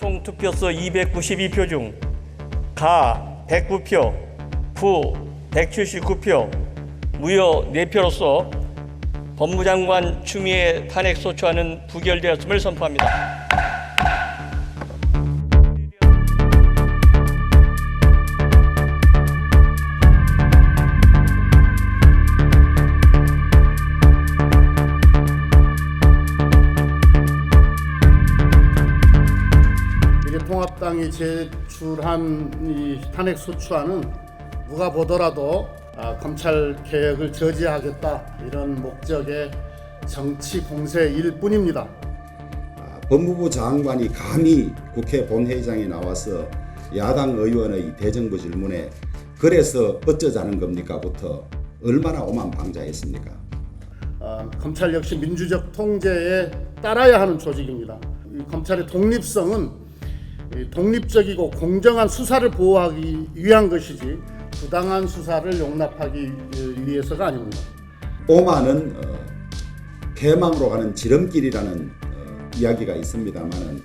총 투표수 292표 중 가 109표, 부 179표, 무효 4표로서 법무장관 추미애 탄핵 소추안은 부결되었음을 선포합니다. 미래통합당이 제출한 이 탄핵 소추안은 누가 보더라도 아, 검찰 개혁을 저지하겠다 이런 목적의 정치 공세일 뿐입니다. 아, 법무부 장관이 감히 국회 본회의장에 나와서 야당 의원의 대정부 질문에 그래서 어쩌자는 겁니까부터 얼마나 오만 방자했습니까? 어, 검찰 역시 민주적 통제에 따라야 하는 조직입니다. 이 검찰의 독립성은 이 독립적이고 공정한 수사를 보호하기 위한 것이지 부당한 수사를 용납하기 위해서가 아닙니다. 오만은 어, 패망으로 가는 지름길이라는 어, 이야기가 있습니다만은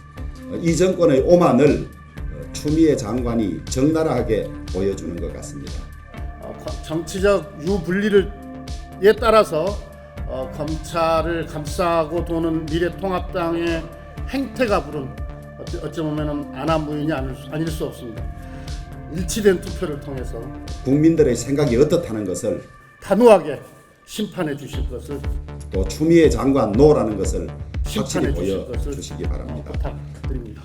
어, 이 정권의 오만을 어, 추미애 장관이 적나라하게 보여주는 것 같습니다. 어, 거- 정치적 유분리를 에 따라서 어, 검찰을 감싸고 도는 미래통합당의 행태가 부른 어찌, 보면 안하무인이 아닐, 수- 아닐 수 없습니다. 일치된 투표를 통해서 국민들의 생각이 어떻다는 것을 단호하게 심판해 주실 것을 또 추미애 장관 노라는 것을 확실히 심판해 주실 것을 보여주시기 바랍니다. 부탁드립니다.